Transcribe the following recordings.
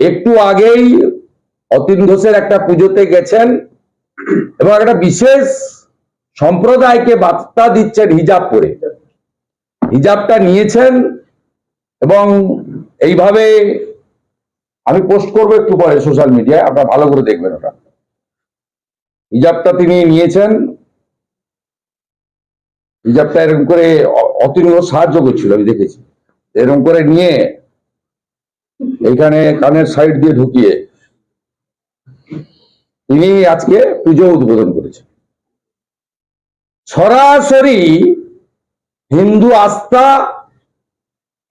একটু আগেই অতীন ঘোষের একটা পুজোতে গেছেন এবং একটা বিশেষ সম্প্রদায়কে বার্তা দিচ্ছেন হিজাব পরে। হিজাবটা নিয়েছেন এবং এইভাবে আমি পোস্ট করব একটু পরে সোশ্যাল মিডিয়ায়, আপনারা ভালো করে দেখবেন ওটা। হিজাবটা তিনি নিয়েছেন। হিজাবটা এরকম করে অতীন ঘোষ সাহায্য করছিল, আমি দেখেছি। এরকম করে নিয়ে এইখানে কানের সাইড দিয়ে ঢুকিয়ে তিনি আজকে পুজো উদ্বোধন করেছেন। সরাসরি হিন্দু আস্থা,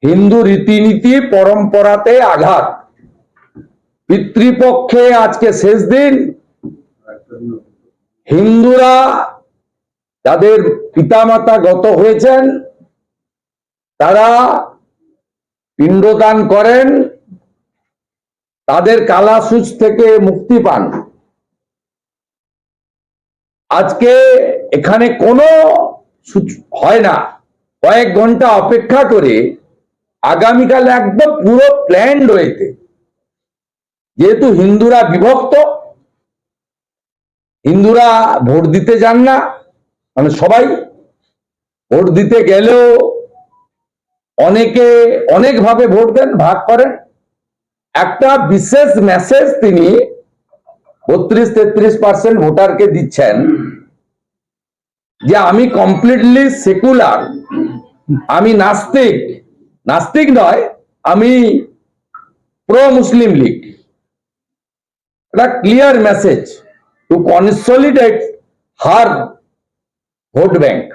হিন্দু রীতিনীতি পরম্পরাতে আঘাত। পিতৃপক্ষে আজকে শেষ দিন। হিন্দুরা যাদের পিতামাতা গত হয়েছেন, তারা পিণ্ডদান করেন। তাদের কালাসুচ থেকে মুক্তি পান। আজকে এখানে কোনো সূচ- হয় না। কয়েক ঘণ্টা অপেক্ষা করে আগামীকাল একদম পুরো প্ল্যান রয়েছে। যেহেতু হিন্দুরা বিভক্ত, হিন্দুরা ভোট দিতে যান না মানে সবাই ভোট দিতে গেলেও অনেকে অনেকভাবে ভোট দেন, ভাগ করেন। একটা বিশেষ মেসেজ তিনি বত্রিশ, তেত্রিশ পার্সেন্ট ভোটারকে দিচ্ছেন যে আমি কমপ্লিটলি সেকুলার আমি নাস্তিক। নাস্তিক নয়, আমি প্রো মুসলিম লীগ। একটা clear message to consolidate her vote bank